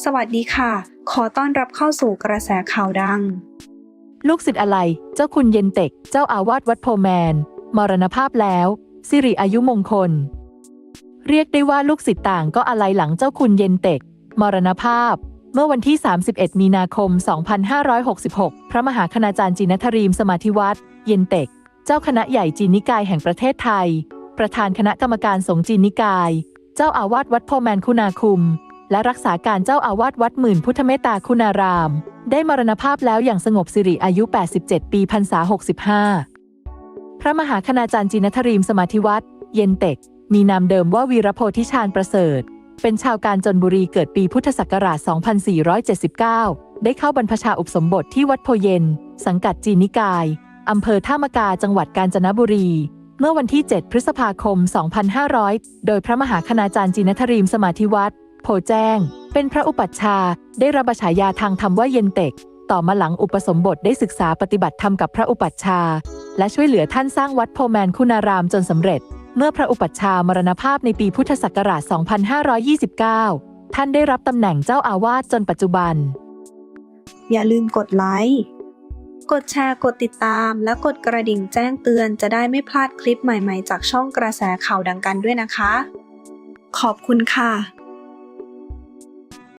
สวัสดีค่ะ ขอต้อนรับเข้าสู่กระแสข่าวดัง ลูกศิษย์อะไร เจ้าคุณเย็นเต็ก เจ้าอาวาสวัดโพแมน มรณภาพแล้ว สิริอายุมงคล เรียกได้ว่าลูกศิษย์ต่างก็อะไรหลังเจ้าคุณเย็นเต็ก มรณภาพ เมื่อวันที่ 31 มีนาคม 2566 พระมหาคณาจารย์จินทรีมสมาธิวัดเย็นเต็ก เจ้าคณะใหญ่จีนนิกายแห่งประเทศไทย ประธานคณะกรรมการสงฆ์จีนนิกาย เจ้าอาวาสวัดโพแมนคุณาคุม และรักษาการเจ้าอาวาสวัดหมื่นพุทธเมตตาคุณาราม ได้มรณภาพแล้วอย่างสงบสิริอายุ 87 ปีพรรษา 65 พระมหาคณาจารย์จินทรีมสมาธิวัดเย็นเต็ก มีนามเดิมว่าวีรโพธิชาญประเสริฐ เป็นชาวการจนบุรีเกิดปีพุทธศักราช 2479 ได้เข้าบรรพชาอุปสมบทที่วัดโพเย็น สังกัดจีนนิกาย อำเภอท่ามกาจังหวัดกาญจนบุรีเมื่อวันที่ 7 พฤษภาคม 2500 โดยพระมหาคณาจารย์จินทรีมสมาธิวัด โพแจ้ง เป็นพระอุปัชฌาย์ได้รับฉายาทางธรรมว่าเย็นเต็ก ต่อมาหลังอุปสมบทได้ศึกษาปฏิบัติธรรมกับพระอุปัชฌาย์และช่วยเหลือท่านสร้างวัดโพแมนคุณารามจนสำเร็จ เมื่อพระอุปัชฌาย์มรณภาพในปีพุทธศักราช 2529 ท่านได้รับตำแหน่งเจ้าอาวาสจนปัจจุบัน อย่าลืมกดไลค์กดแชร์ กดติดตาม และกดกระดิ่งแจ้งเตือนจะได้ไม่พลาดคลิปใหม่ๆ จากช่องกระแสข่าวดังกันด้วยนะคะ ขอบคุณค่ะ